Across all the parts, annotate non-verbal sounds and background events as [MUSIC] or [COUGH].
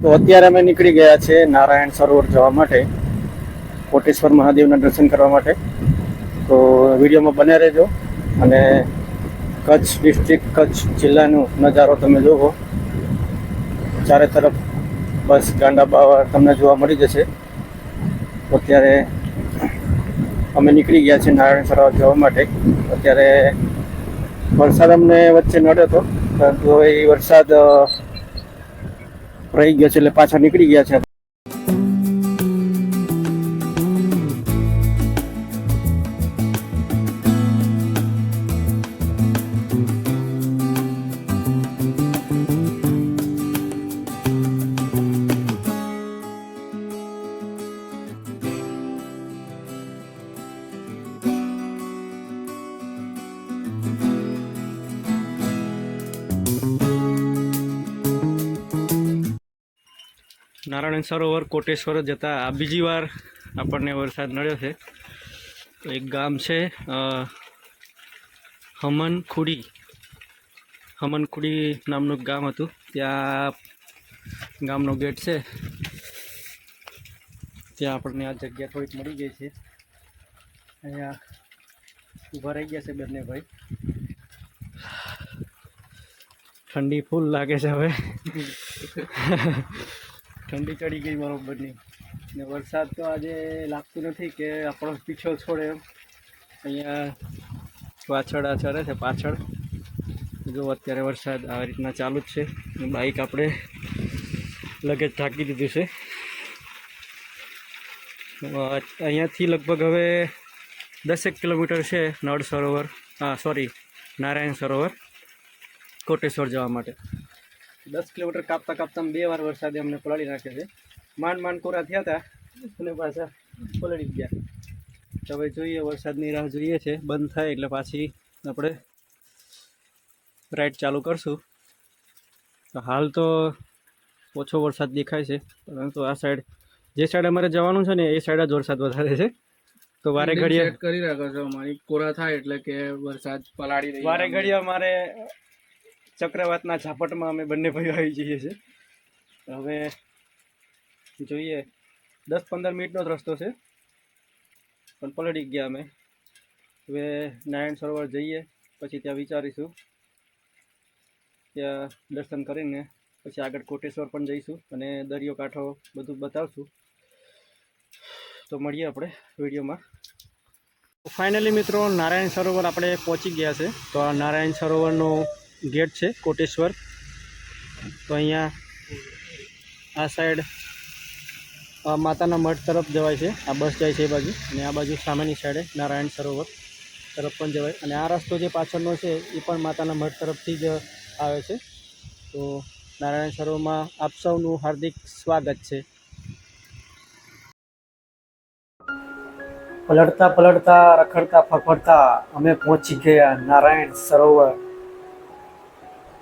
તો અત્યારે અમે નીકળી ગયા છે નારાયણ સરોવર જવા માટે, કોટેશ્વર મહાદેવના દર્શન કરવા માટે. તો વિડીયોમાં બને રહેજો અને કચ્છ ડિસ્ટ્રિક્ટ, કચ્છ જિલ્લાનો નજારો તમે જોવો. ચારે તરફ બસ, ગાંડા, બાવા તમને જોવા મળી જશે. અત્યારે અમે નીકળી ગયા છીએ નારાયણ સરોવર જવા માટે. અત્યારે વરસાદ અમને વચ્ચે નડ્યો હતો. પરંતુ એ વરસાદ રહી ગયો છે એટલે પાછા નીકળી ગયા છે. નારાયણ સરોવર, કોટેશ્વર જતા આ બીજી વાર આપણને વરસાદ નડ્યો છે. તો એક ગામ છે હમનખુડી. હમનખુડી નામનું ગામ હતું. ત્યાં ગામનો ગેટ છે. ત્યાં આપણને આ જગ્યા થોડીક મળી ગઈ છે. અહીંયા ઊભા રહી ગયા છે બંને ભાઈ. ઠંડી ફૂલ લાગે છે હવે. [LAUGHS] ઠંડી ચડી ગઈ બરોબરની. ને વરસાદ તો આજે લાગતું નથી કે આપણો પીછો છોડે એમ. અહીંયા પાછળ આ ચરે છે પાછળ. જો અત્યારે વરસાદ આવી રીતના ચાલુ જ છે. બાઇક આપણે લગેજ ઢાંકી દીધું છે. અહીંયાથી લગભગ હવે દસેક કિલોમીટર છે નળ સરોવર. હા સોરી નારાયણ સરોવર, કોટેશ્વર જવા માટે. દસ કિલોમીટર કાપતા કાપતા બે વાર વરસાદે અમને પલાળી નાખે છે. માંડ માંડ કોરા થયા હતા અને પાછા પલળી ગયા. તો હવે જોઈએ વરસાદની રાહ જોઈએ છે. બંધ થાય એટલે પાછી આપણે રાઈડ ચાલુ કરશું. તો હાલ તો ઓછો વરસાદ દેખાય છે પરંતુ આ સાઈડ જે સાઈડ અમારે જવાનું છે ને એ સાઈડ જ વરસાદ વધારે છે. તો વારે ઘડીએ કરી રાખો છો. અમારી કોરા થાય એટલે કે વરસાદ પલાળી વારે ઘડીએ અમારે ચક્રવાતના ઝાપટમાં અમે બંને ભાઈઓ આવી જઈએ છીએ. હવે જોઈએ, દસ પંદર મિનિટનો જ રસ્તો છે, પણ પલળી ગયા અમે. હવે નારાયણ સરોવર જઈએ, પછી ત્યાં વિચારીશું. ત્યાં દર્શન કરીને પછી આગળ કોટેશ્વર પણ જઈશું અને દરિયો કાંઠો બધું બતાવશું. તો મળીએ આપણે વિડીયોમાં. ફાઇનલી મિત્રો, નારાયણ સરોવર આપણે પહોંચી ગયા છે. તો આ નારાયણ સરોવરનો ગેટ છે, કોટેશ્વર. તો અહીંયા આ સાઈડ માતાના મઠ તરફ જવાય છે, આ બસ જાય છે એ બાજુ. અને આ બાજુ સામેની સાઈડે નારાયણ સરોવર તરફ પણ જવાય. અને આ રસ્તો જે પાછળનો છે, એ પણ માતાના મઠ તરફથી જ આવે છે. તો નારાયણ સરોવરમાં આપ સૌનું હાર્દિક સ્વાગત છે. પલટતા પલટતા, રખડતા ફફડતા અમે પહોંચી ગયા નારાયણ સરોવર.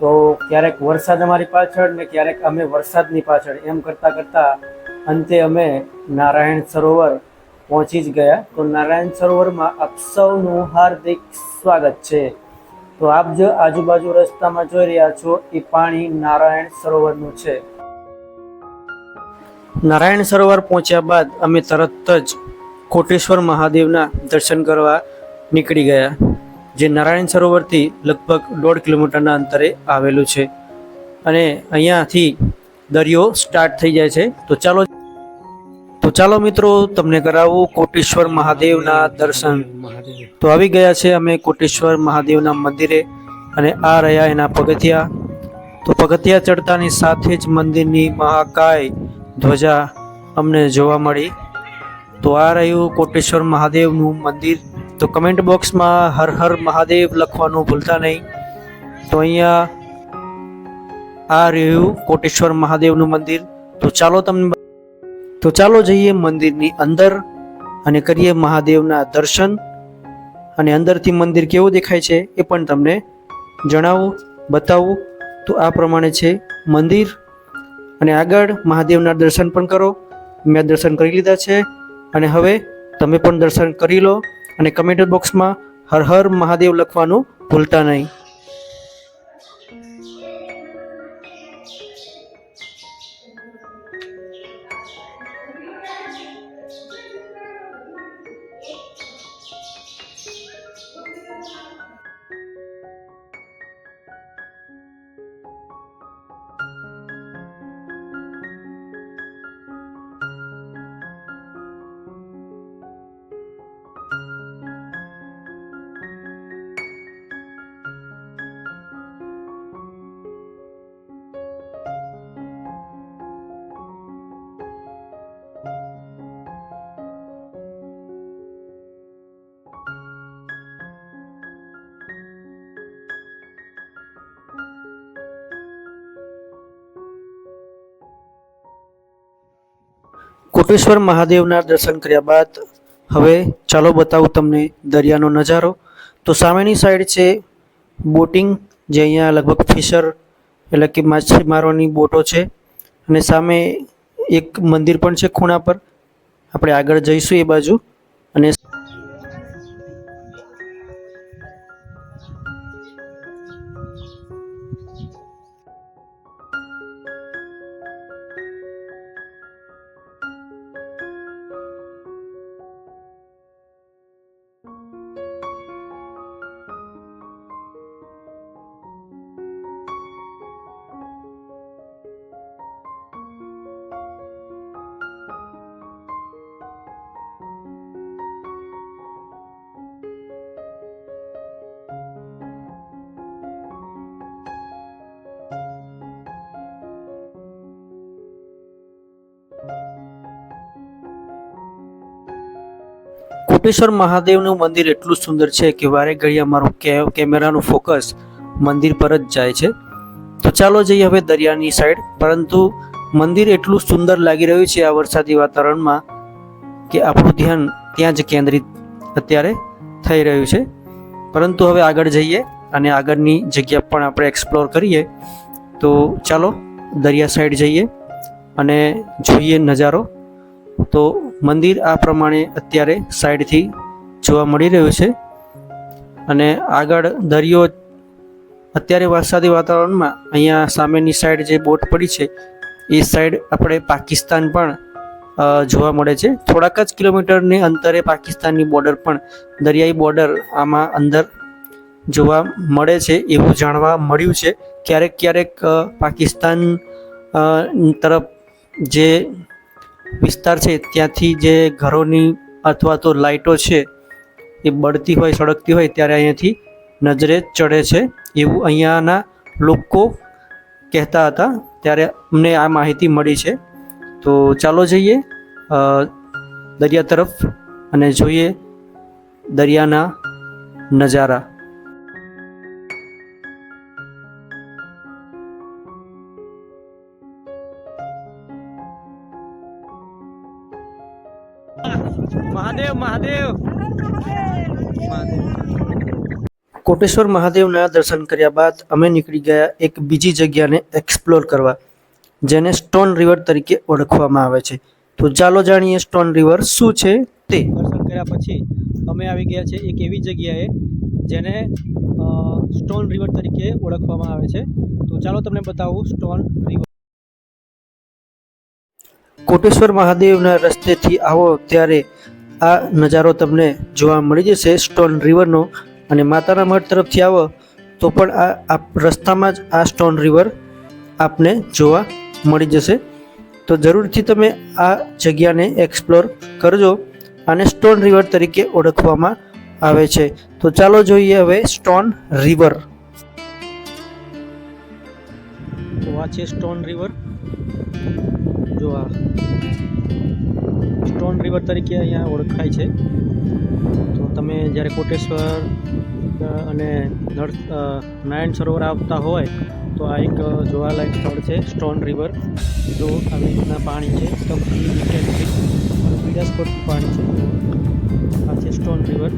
તો ક્યારેક વરસાદ અમારી પાછળ ને ક્યારેક અમે વરસાદની પાછળ. એમ કરતા કરતા અંતે અમે નારાયણ સરોવર પહોંચી જ ગયા. તો નારાયણ સરોવરમાં સૌનું હાર્દિક સ્વાગત છે. તો આપ જે આજુબાજુ રસ્તામાં જોઈ રહ્યા છો, એ પાણી નારાયણ સરોવરનું છે. નારાયણ સરોવર પહોંચ્યા બાદ અમે તરત જ કોટેશ્વર મહાદેવના દર્શન કરવા નીકળી ગયા. જે નારાયણ સરોવરથી લગભગ દોઢ કિલોમીટરના અંતરે આવેલું છે. અને અહીંયાથી દરિયો સ્ટાર્ટ થઈ જાય છે. તો ચાલો તો ચાલો મિત્રો, તમને કરાવું કોટેશ્વર મહાદેવના દર્શન. તો આવી ગયા છે અમે કોટેશ્વર મહાદેવના મંદિરે અને આ રહ્યા એના પગથિયા. તો પગથિયા ચડતાની સાથે જ મંદિરની મહાકાય ધ્વજા અમને જોવા મળી. તો આ રહ્યું કોટેશ્વર મહાદેવનું મંદિર. તો કમેન્ટ બોક્સમાં હર હર મહાદેવ લખવાનું ભૂલતા નહીં. તો અહીંયા આ રહ્યું કોટેશ્વર મહાદેવનું મંદિર. તો ચાલો તમને તો ચાલો જઈએ મંદિરની અંદર અને કરીએ મહાદેવના દર્શન. અને અંદરથી મંદિર કેવું દેખાય છે એ પણ તમને જણાવું, બતાવું. તો આ પ્રમાણે છે મંદિર. અને આગળ મહાદેવના દર્શન પણ કરો. મેં દર્શન કરી લીધા છે. અને હવે તમે પણ દર્શન કરી લો. અને કમેન્ટ બોક્સમાં હર હર મહાદેવ લખવાનું ભૂલતા નહીં. કોટેશ્વર મહાદેવના દર્શન કર્યા બાદ હવે ચાલો બતાવું તમને દરિયાનો નજારો. તો સામેની સાઈડ છે બોટિંગ, જે અહીંયા લગભગ ફિશર એટલે કે માછીમારોની બોટો છે. અને સામે એક મંદિર પણ છે ખૂણા પર. આપણે આગળ જઈશું એ બાજુ. કોટેશ્વર મહાદેવનું મંદિર એટલું સુંદર છે કે વારે ઘડી અમારું કેમેરાનું ફોકસ મંદિર પર જ જાય છે. તો ચાલો જઈએ હવે દરિયાની સાઈડ પરંતુ મંદિર એટલું સુંદર લાગી રહ્યું છે આ વરસાદી વાતાવરણમાં કે આપણું ધ્યાન ત્યાં જ કેન્દ્રિત અત્યારે થઈ રહ્યું છે. પરંતુ હવે આગળ જઈએ અને આગળની જગ્યા પણ આપણે એક્સપ્લોર કરીએ. તો ચાલો દરિયા સાઈડ જઈએ અને જોઈએ નજારો. તો મંદિર આ પ્રમાણે અત્યારે સાઈડથી જોવા મળી રહ્યું છે. અને આગળ દરિયો અત્યારે વરસાદી વાતાવરણમાં અહીંયા સામેની સાઈડ જે બોટ પડી છે, એ સાઈડ આપણે પાકિસ્તાન પણ જોવા મળે છે. થોડાક જ કિલોમીટરની અંતરે પાકિસ્તાનની બોર્ડર પણ દરિયાઈ બોર્ડર આમાં અંદર જોવા મળે છે એવું જાણવા મળ્યું છે. ક્યારેક ક્યારેક પાકિસ્તાન તરફ જે વિસ્તાર છે, ત્યાંથી જે ઘરોની અથવા તો લાઇટો છે, એ બળતી હોય, સળગતી હોય ત્યારે અહીંયાથી નજરે ચડે છે. એવું અહીંયાના લોકો કહેતા હતા. ત્યારે અમને આ માહિતી મળી છે. તો ચાલો જઈએ દરિયા તરફ અને જોઈએ દરિયાના નજારા. કોટેશ્વર મહાદેવના દર્શન કર્યા બાદ અમે નીકળી ગયા એક બીજી જગ્યાને એક્સપ્લોર કરવા, જેને સ્ટોન રિવર તરીકે ઓળખવામાં આવે છે. તો ચાલો જાણીએ સ્ટોન રિવર શું છે તે. દર્શન કર્યા પછી અમે આવી ગયા છે એક એવી જગ્યાએ જેને સ્ટોન રિવર તરીકે ઓળખવામાં આવે છે. તો ચાલો તમને બતાવું સ્ટોન રિવર કોટેશ્વર મહાદેવના રસ્તેથી આવો ત્યારે આ નજારો તમને જોવા મળી જશે સ્ટોન રિવરનો અને માતાના મઠ તરફથી આવો તો પણ આ રસ્તામાં જ આ સ્ટોન રિવર આપને જોવા મળી જશે. તો જરૂરથી તમે આ જગ્યાને એક્સપ્લોર કરજો આને સ્ટોન રિવર તરીકે ઓળખવામાં આવે છે. તો ચાલો જોઈએ હવે સ્ટોન રિવર. તો આ છે સ્ટોન રિવર. જો આ સ્ટોન રિવર તરીકે અહીંયા ઓળખાય છે. તો તમે જ્યારે કોટેશ્વર અને નળ નારાયણ સરોવર આવતા હોય, તો આ એક જોવાલાયક સ્થળ છે સ્ટોન રિવર જો આવી રીતના પાણી છે પીડાસ પડતું પાણી છે. આ છે સ્ટોન રિવર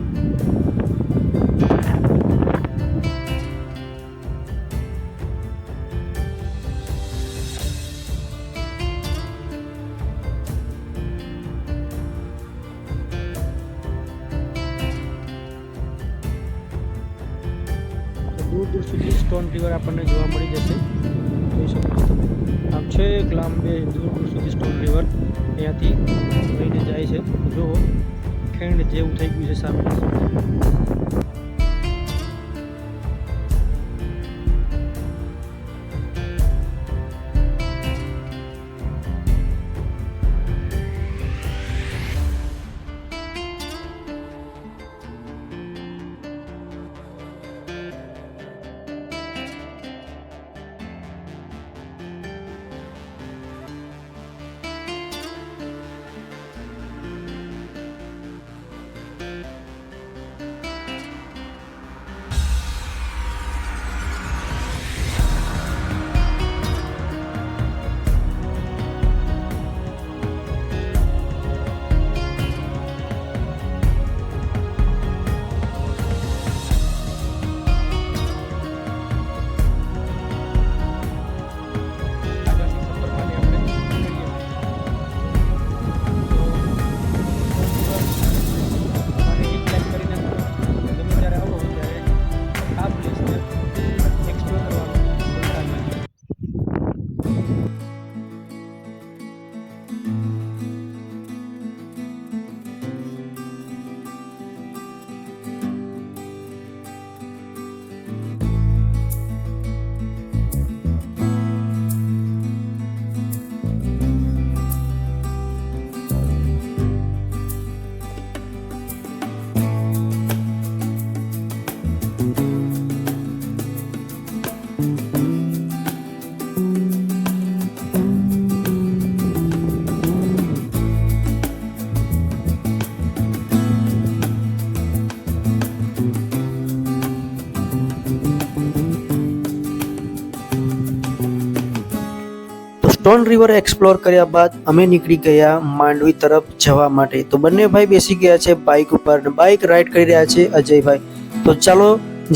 તો રિવર એક્સપ્લોર કર્યા બાદ અમે નીકળી ગયા માંડવી તરફ જવા માટે. તો બંને ભાઈ બેસી ગયા છે બાઇક ઉપર બાઇક રાઈડ કરી રહ્યા છે અજયભાઈ. તો ચાલો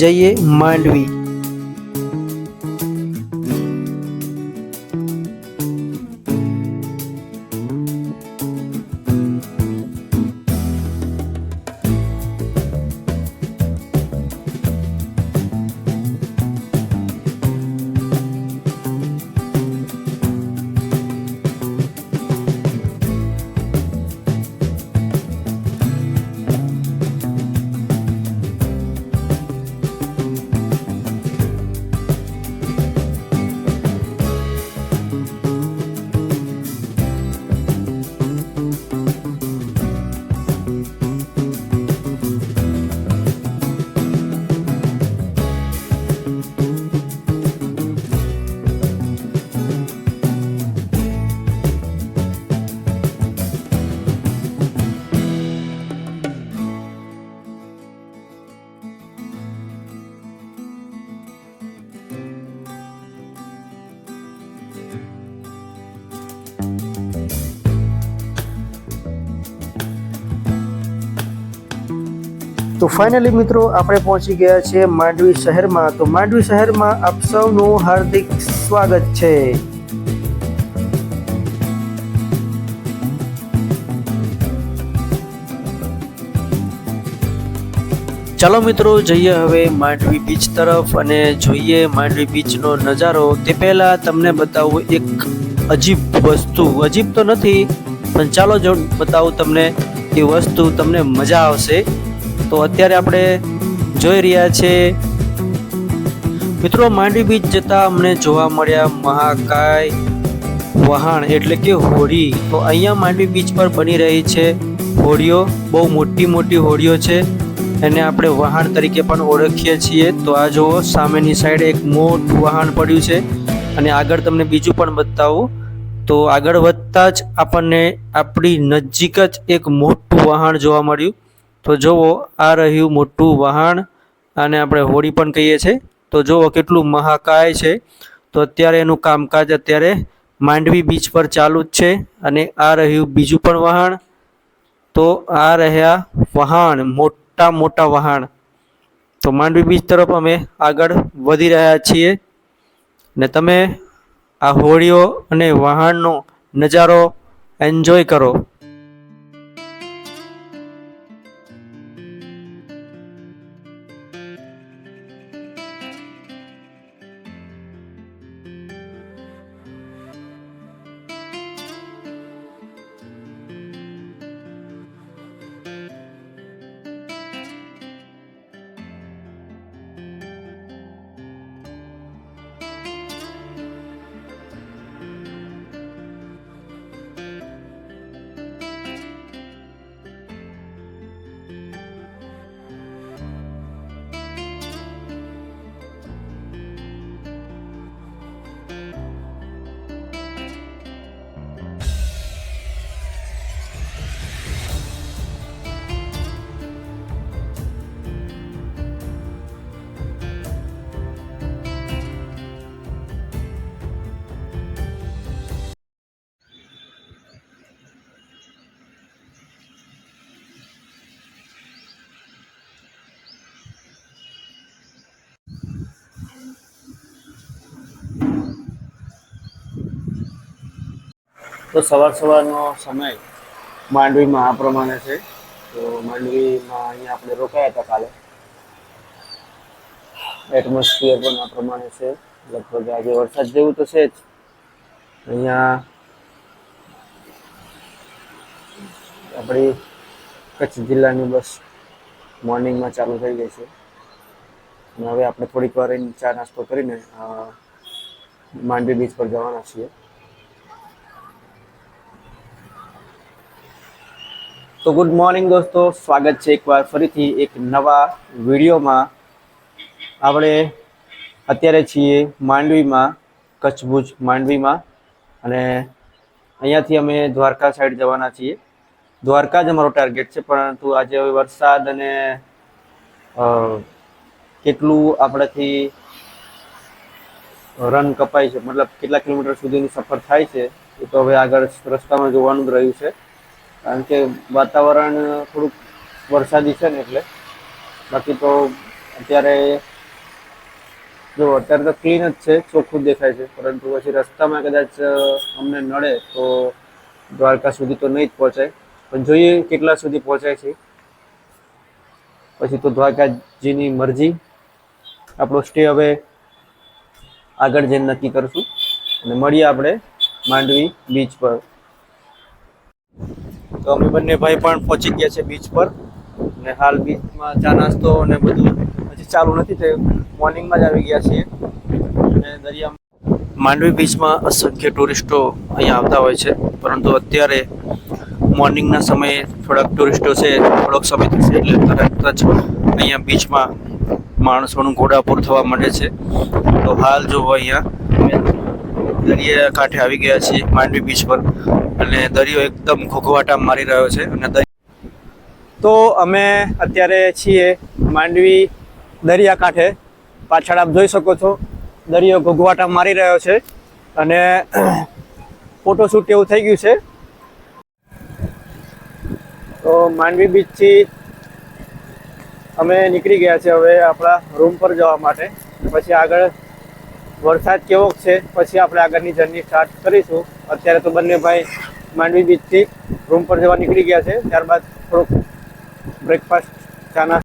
જઈએ માંડવી. તો ફાઇનલી મિત્રો આપણે પહોંચી ગયા છીએ માંડવી શહેરમાં. તો માંડવી શહેરમાં આપ સૌનું હાર્દિક સ્વાગત છે. ચાલો મિત્રો જઈએ હવે માંડવી બીચ તરફ અને જોઈએ માંડવી બીચનો નજારો. તે પહેલા તમને બતાવું એક અજીબ વસ્તુ. અજીબ તો નથી, પણ ચાલો જો બતાવું તમને એ વસ્તુ તમને મજા આવશે. તો અત્યારે આપણે જોઈ રહ્યા છે. મિત્રો માંડવી બીચ જતા અમને જોવા મળ્યા મહાકાય વહાણ એટલે કે હોડી. તો અહીંયા માંડવી બીચ પર બની રહી છે હોડીઓ. બહુ મોટી મોટી હોડીઓ છે. એને આપણે વહાણ તરીકે પણ ઓળખીએ છીએ. તો આ જુઓ, સામેની સાઈડ એક મોટું વહાણ પડ્યું છે. અને આગળ તમને બીજું પણ બતાવું. તો આગળ વધતા જ આપણને આપણી નજીક જ એક મોટું વહાણ જોવા મળ્યું. તો જુઓ આ રહ્યું મોટું વહાણ આને આપણે હોડી પણ કહીએ છીએ. તો જુઓ કેટલું મહાકાય છે. તો અત્યારે એનું કામકાજ અત્યારે માંડવી બીચ પર ચાલુ જ છે અને આ રહ્યું બીજું પણ વહાણ. તો આ રહ્યા વહાણ, મોટા મોટા વહાણ. તો માંડવી બીચ તરફ અમે આગળ વધી રહ્યા છીએ. ને તમે આ હોડીઓ અને વહાણનો નજારો એન્જોય કરો. તો સવાર સવારનો સમય માંડવીમાં આ પ્રમાણે છે. તો માંડવીમાં અહીંયા આપણે રોકાયા હતા કાલે. એટમોસ્ફિયર પણ આ પ્રમાણે છે. લગભગ આજે વરસાદ જેવું તો છે જ. અહીંયા આપણી કચ્છ જિલ્લાની બસ મોર્નિંગમાં ચાલુ થઈ ગઈ છે. અને હવે આપણે થોડીક વાર ચા નાસ્તો કરીને માંડવી બીચ પર જવાના છીએ. તો ગુડ મોર્નિંગ દોસ્તો, સ્વાગત છે એકવાર ફરીથી એક નવા વિડીયોમાં. આપણે અત્યારે છીએ માંડવીમાં કચ્છ ભુજ માંડવીમાં. અને અહીંયાથી અમે દ્વારકા સાઈડ જવાના છીએ. દ્વારકા જ અમારો ટાર્ગેટ છે, પરંતુ આજે હવે વરસાદ અને કેટલું આપણાથી રન કપાય છે, મતલબ કેટલા કિલોમીટર સુધીની સફર થાય છે, એ તો હવે આગળ રસ્તામાં જોવાનું જ રહ્યું છે. કારણ કે વાતાવરણ થોડુંક વરસાદી છે ને એટલે. બાકી તો અત્યારે જો અત્યારે તો ક્લીન જ છે, ચોખ્ખું દેખાય છે. પરંતુ પછી રસ્તામાં કદાચ અમને નડે તો દ્વારકા સુધી તો નહીં જ પહોંચાય. પણ જોઈએ કેટલા સુધી પહોંચાય છે. પછી તો દ્વારકાજીની મરજી. આપણો સ્ટે હવે આગળ જઈને નક્કી કરશું. અને મળીએ આપણે માંડવી બીચ પર. તો અમે બંને ભાઈ પણ પહોંચી ગયા છે બીચ પર. અને હાલ બીચમાં ચા નાસ્તો અને બધું હજી ચાલુ નથી થયું. મોર્નિંગમાં જ આવી ગયા છીએ. અને દરિયા માંડવી બીચમાં અસંખ્ય ટુરિસ્ટો અહીંયા આવતા હોય છે. પરંતુ અત્યારે મોર્નિંગના સમયે થોડાક ટુરિસ્ટો છે, થોડોક સમય થશે એટલે તરત જ અહીંયા બીચમાં માણસોનું ઘોડાપૂર થવા માંડે છે. તો હાલ જો અહીંયા દરિયા કાંઠે આવી ગયા છીએ, માંડવી બીચ પર. અને દરિયો એકદમ ઘોઘવાટા મારી રહ્યો છે અને તો અમે અત્યારે છીએ માંડવી દરિયા કાંઠે. પાછળ આપ જોઈ શકો છો, દરિયો ઘોઘવાટા મારી રહ્યો છે. અને [CLEARS THROAT] ફોટોશૂટ એવું થઈ ગયું છે. તો માંડવી બીચથી અમે નીકળી ગયા છે હવે આપણા રૂમ પર જવા માટે. પછી આગળ વરસાદ કેવો છે, પછી આપણે આગળની જર્ની સ્ટાર્ટ કરીશું. અત્યારે તો બંને ભાઈ માંડવી બીચથી રૂમ પર જવા નીકળી ગયા છે. ત્યારબાદ થોડુંક બ્રેકફાસ્ટ ચાના